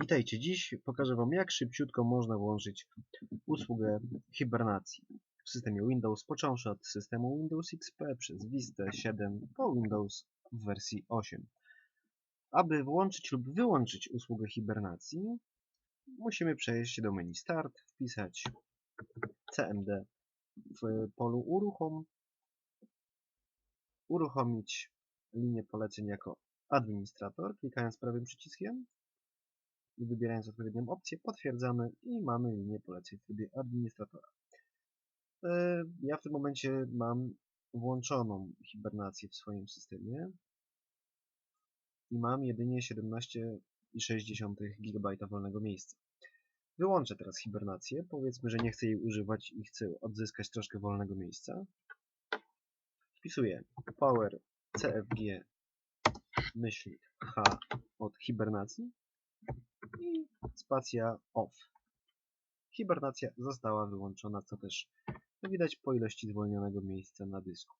Witajcie, dziś pokażę Wam jak szybciutko można włączyć usługę hibernacji w systemie Windows, począwszy od systemu Windows XP przez Vista 7 po Windows w wersji 8. Aby włączyć lub wyłączyć usługę hibernacji, musimy przejść do menu Start, wpisać CMD w polu Uruchom, uruchomić linię poleceń jako administrator, klikając prawym przyciskiem i wybierając odpowiednią opcję, potwierdzamy i mamy linię poleceń w trybie administratora. E, Ja w tym momencie mam włączoną hibernację w swoim systemie i mam jedynie 17,6 GB wolnego miejsca. Wyłączę teraz hibernację, powiedzmy, że nie chcę jej używać i chcę odzyskać troszkę wolnego miejsca. Wpisuję power cfg myślnik h od hibernacji i spacja off. Hibernacja została wyłączona, co też widać po ilości zwolnionego miejsca na dysku.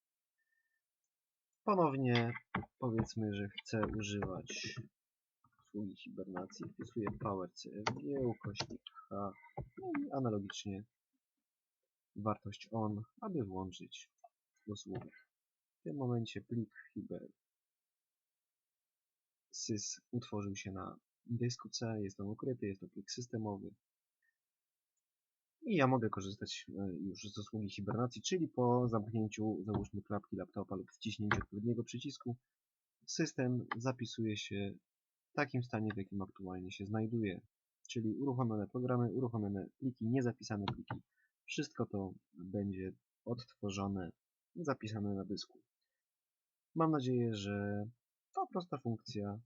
Ponownie powiedzmy, że chcę używać usługi hibernacji. Wpisuję power cfg ukośnik h i analogicznie wartość on, aby włączyć usługę. W tym momencie plik hiber sys utworzył się na dysku C, jest on ukryty, jest to plik systemowy. I ja mogę korzystać e, już z usługi hibernacji, czyli po zamknięciu załóżmy klapki laptopa lub wciśnięciu odpowiedniego przycisku, system zapisuje się w takim stanie, w jakim aktualnie się znajduje. Czyli uruchomione programy, uruchomione pliki, niezapisane pliki. Wszystko to będzie odtworzone, zapisane na dysku. Mam nadzieję, że ta prosta funkcja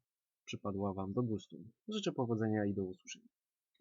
przypadła Wam do gustu. Życzę powodzenia i do usłyszenia.